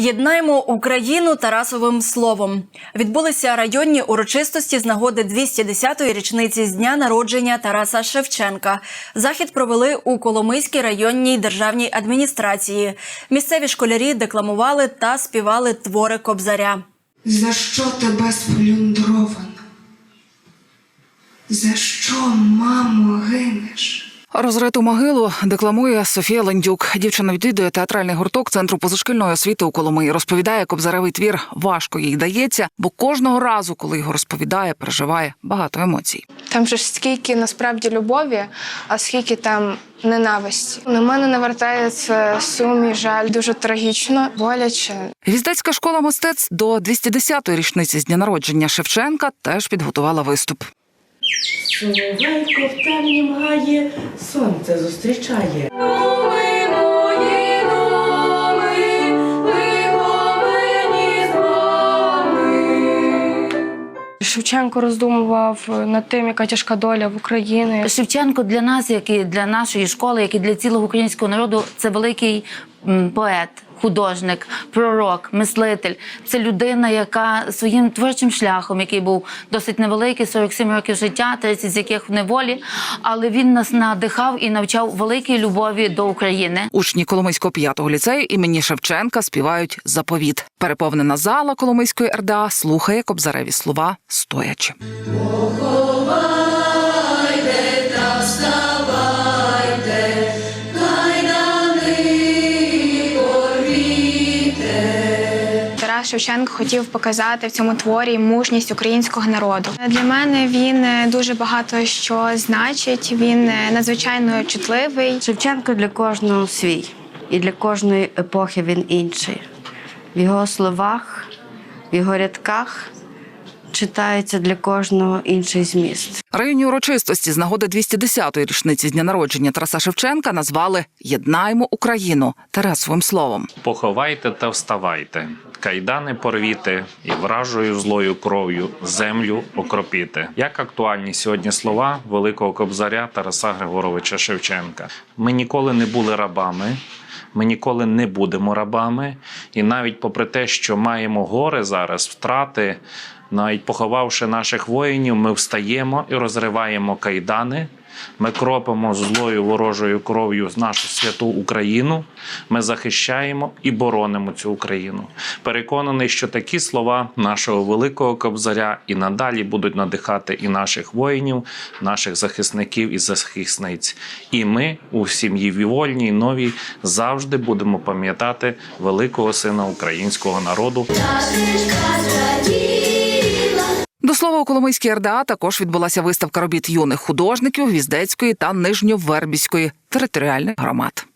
Єднаємо Україну Тарасовим словом. Відбулися районні урочистості з нагоди 210-ї річниці з дня народження Тараса Шевченка. Захід провели у Коломийській районній державній адміністрації. Місцеві школярі декламували та співали твори Кобзаря. За що тебе сплюндровано? За що, мамо, гинеш? Розриту могилу декламує Софія Лендюк. Дівчина відвідує театральний гурток центру позашкільної освіти у Коломиї. Розповідає, кобзаревий твір важко їй дається, бо кожного разу, коли його розповідає, переживає багато емоцій. Там же ж скільки насправді любові, а скільки там ненависті. На мене навертається сум і жаль дуже трагічно, боляче. Гвіздецька школа мистецтв до 210-ї річниці з дня народження Шевченка теж підготувала виступ. Соловейко в темнім гає, сонце зустрічає. Шевченко роздумував над тим, яка тяжка доля в Україні. Шевченко для нас, як і для нашої школи, як і для цілого українського народу, це великий поет. Художник, пророк, мислитель це людина, яка своїм творчим шляхом, який був досить невеликий, 47 років життя, 30 з яких в неволі, але він нас надихав і навчав великій любові до України. Учні Коломийського п'ятого ліцею імені Шевченка співають заповіт. Переповнена зала Коломийської РДА слухає кобзареві слова стоячи. Шевченко хотів показати в цьому творі мужність українського народу. Для мене він е, дуже багато що значить. Він е, надзвичайно чутливий. Шевченко для кожного свій, і для кожної епохи він інший. В його словах, в його рядках читається для кожного інший зміст. Районні урочистості з нагоди 210-ї річниці з дня народження Тараса Шевченка назвали Єднаємо Україну Тарасовим словом. Поховайте та вставайте, кайдани порвіте і вражою злою кров'ю землю окропіте. Як актуальні сьогодні слова великого кобзаря Тараса Григоровича Шевченка. Ми ніколи не були рабами. Ми ніколи не будемо рабами, і навіть попри те, що маємо горе зараз, втрати, навіть поховавши наших воїнів, ми встаємо і розриваємо кайдани. Ми кропимо злою ворожою кров'ю нашу святу Україну. Ми захищаємо і боронимо цю Україну. Переконаний, що такі слова нашого великого кобзаря і надалі будуть надихати і наших воїнів, наших захисників і захисниць. І ми у сім'ї вільній новій завжди будемо пам'ятати великого сина українського народу. До слова, у Коломийській РДА також відбулася виставка робіт юних художників Віздецької та Нижньовербіської територіальних громад.